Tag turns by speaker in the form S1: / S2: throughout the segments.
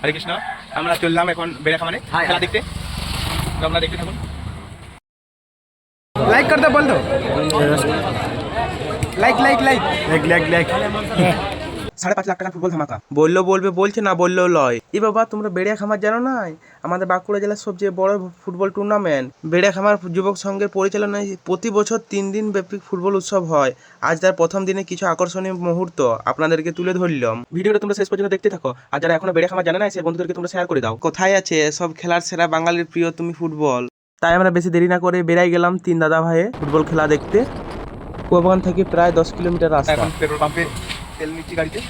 S1: হরে কৃষ্ণ। আমরা চললাম এখন বেড়ে খামারে খেলা দেখতে। তো আপনারা দেখতে থাকুন। লাইক করতে বলতো? Like like like
S2: like like like
S1: সাড়ে পাঁচ লাখ টাকা ফুটবল ধামাকা।
S2: বলল বলবে বলছে না বললেও লয়। এ বাবা তোমরা বেড়িয়া খামার জানো না? আমাদের বাঁকুড়া জেলার সবচেয়ে বড় ফুটবল টুর্নামেন্ট বেড়িয়া খামার যুবক সংঘের পরিচালনায় প্রতি বছর তিন দিন ব্যাপী ফুটবল উৎসব হয়। আজ তার প্রথম দিনে কিছু আকর্ষণীয় মুহূর্ত আপনাদেরকে তুলে ধরলাম।
S1: ভিডিওটা তোমরা শেষ পর্যন্ত দেখতে থাকো। আর যারা এখনও বেড়ে খামার জানে না সে বন্ধুদেরকে তোমরা শেয়ার করে দাও।
S2: কোথায় আছে সব খেলার সেরা বাঙালির প্রিয় তুমি ফুটবল? তাই আমরা বেশি দেরি না করে বেড়াই গেলাম তিন দাদা ভাইয়ে ফুটবল খেলা দেখতে। কুয়াবাগান থেকে প্রায় দশ কিলোমিটার রাস্তা।
S1: এখন পেট্রোল পাম্পে তেল নিচ্ছি গাড়িতে।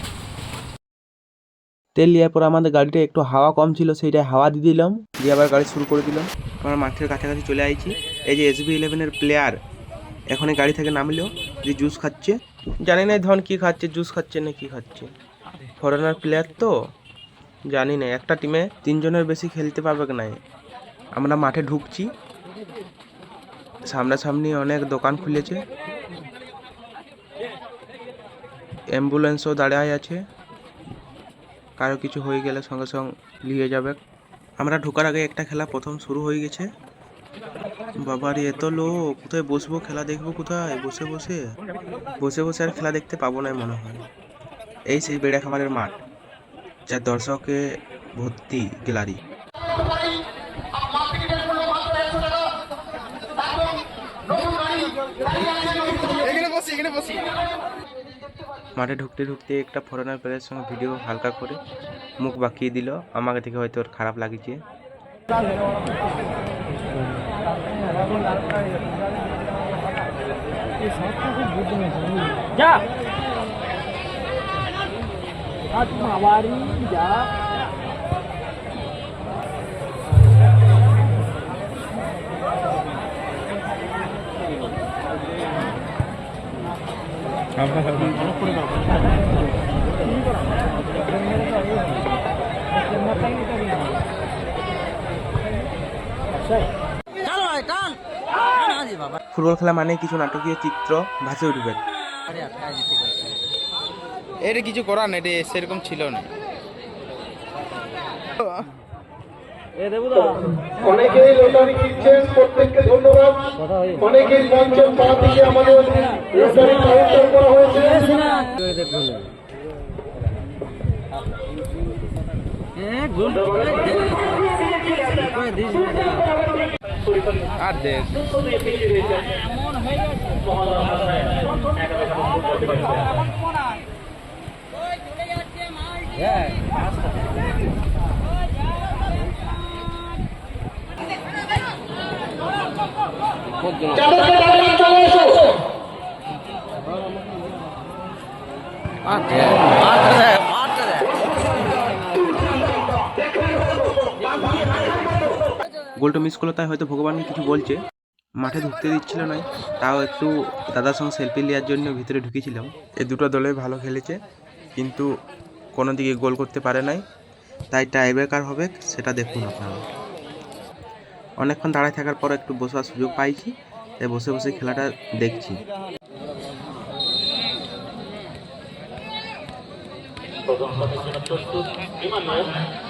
S2: তেল নেওয়ার পর আমাদের গাড়িটা একটু হাওয়া কম ছিল সেইটাই হাওয়া দিয়ে দিলাম দিয়ে আবার গাড়ি শুরু করে দিলাম। আমরা মাঠের কাছাকাছি চলে আইছি। এই যে এসবি ইলেভেনের প্লেয়ার এখন গাড়ি থেকে নামলেও যে জুস খাচ্ছে। জানি না ধন কি খাচ্ছে জুস খাচ্ছে না কি খাচ্ছে। ফরেনার প্লেয়ার তো জানি না একটা টিমে তিনজনের বেশি খেলতে পারবে না আমরা মাঠে ঢুকছি। সামনাসামনি অনেক দোকান খুলেছে। অ্যাম্বুলেন্সও দাঁড়ায় আছে। কারও কিছু হয়ে গেলে সঙ্গে সঙ্গে নিয়ে যাবে। আমরা ঢোকার আগে একটা খেলা প্রথম শুরু হয়ে গেছে। বাবার, এত লোক। কোথায় বসবো? খেলা দেখব কোথায়? বসে বসে। বসে বসে আর খেলা দেখতে পাবো না মনে হয়। এই সেই বেড়া খামারের মাঠ যা দর্শকে ভর্তি গ্যালারি। মাঠে ঢুকতে ঢুকতে একটা ফরেনার প্লেয়ারের সঙ্গে ভিডিও হালকা করে মুখ বাঁকিয়ে দিল। আমাকে দেখে হয়তো ওর খারাপ লাগিছে। ফুটবল খেলা মানে কিছু নাটকীয় চিত্র ভাসে উঠবে
S3: এটা কিছু করার নেই এটা সেরকম ছিল না
S4: অনেকেই লটারি কিনছেন প্রত্যেককে ধন্যবাদ অনেকেই মঞ্চের পা থেকে আমাদের লটারি কাউন্টার করা হয়েছে
S3: আর দেখ
S4: যাদেরকে ডাকলাম
S2: গোলটা মিস করল, তাই হয়তো ভগবানকে কিছু বলছে। মাঠে ঢুকতে দিচ্ছিল না, তাও একটু দাদার সঙ্গে সেলফি নেওয়ার জন্য ভিতরে ঢুকেছিলাম। এই দুটো দলে ভালো খেলেছে, কিন্তু কোনো দিকে গোল করতে পারে নাই। তাই টাইব্রেকার হবে, সেটা দেখুন আপনারা। অনেকক্ষণ দাঁড়ায় থাকার পর একটু বসার সুযোগ পাইছি, তাই বসে বসে খেলাটা দেখছি।
S4: हम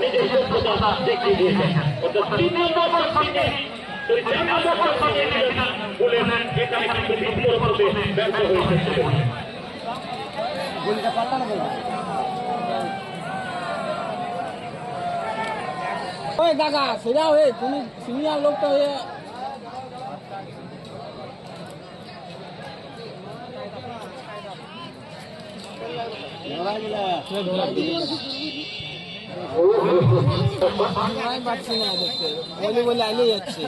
S4: নিজের যোগ্যতা দেখিয়ে দিয়েছেন তিন নম্বর সঙ্গে তিন নম্বর সঙ্গে
S5: ওই দাদা সেটা হয়ে তুমি সিনিয়র লোকটা হয়ে পারছি না দেখতে বলি বলে আইলে যাচ্ছে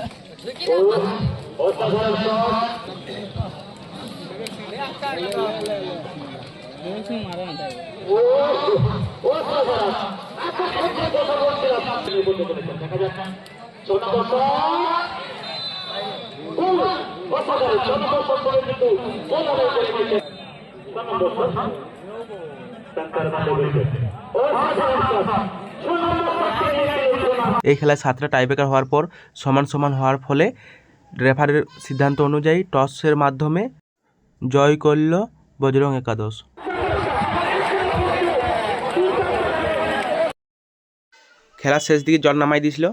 S4: মারা
S2: এই খেলায় সাতটা টাইব্রেকার হওয়ার পর সমান সমান হওয়ার ফলে রেফারির সিদ্ধান্ত অনুযায়ী টসের মাধ্যমে জয় করল বজরং একাদশ। খেলার শেষ দিকে জল নামাই দিয়েছিল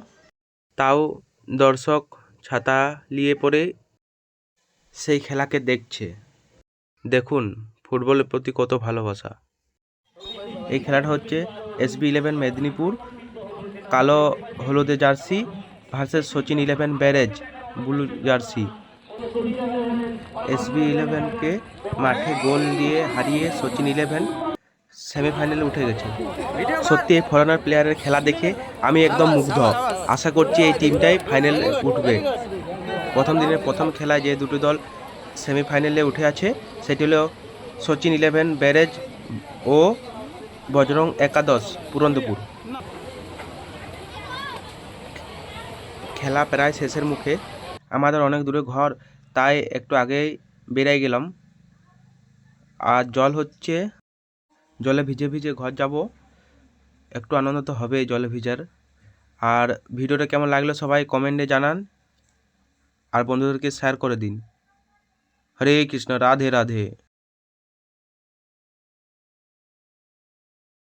S2: তাও দর্শক ছাতা নিয়ে পড়ে সেই খেলাকে দেখছে। দেখুন, ফুটবলের প্রতি কত ভালোবাসা। এই খেলাটা হচ্ছে এসবি ইলেভেন মেদিনীপুর কালো হলুদে jersey versus Sachin eleven barrage blue jersey. SB ইলেভেনকে মাঠে গোল দিয়ে হারিয়ে সচিন ইলেভেন সেমিফাইনালে উঠে গেছে। সত্যি এই ফরেনার প্লেয়ারের খেলা দেখে আমি একদম মুগ্ধ। আশা করছি এই টিমটাই ফাইনালে উঠবে। প্রথম দিনের প্রথম খেলায় যে দুটো দল সেমিফাইনালে উঠে আছে, সেটি হলো সচিন ইলেভেন ব্যারেজ ও বজরং একাদশ, পুরন্দপুর। খেলা প্রায় শেষের মুখে। আমাদের অনেক দূরে ঘর, তাই একটু আগেই বেরাই গেলাম। আর জল হচ্ছে জলে ভিজে ভিজে ঘর যাব। একটু আনন্দ তো হবে জলে ভিজার। আর ভিডিওটা কেমন লাগল সবাই কমেন্টে জানান। আর বন্ধুদেরকে শেয়ার করে দিন। হরে কৃষ্ণ, রাধে রাধে।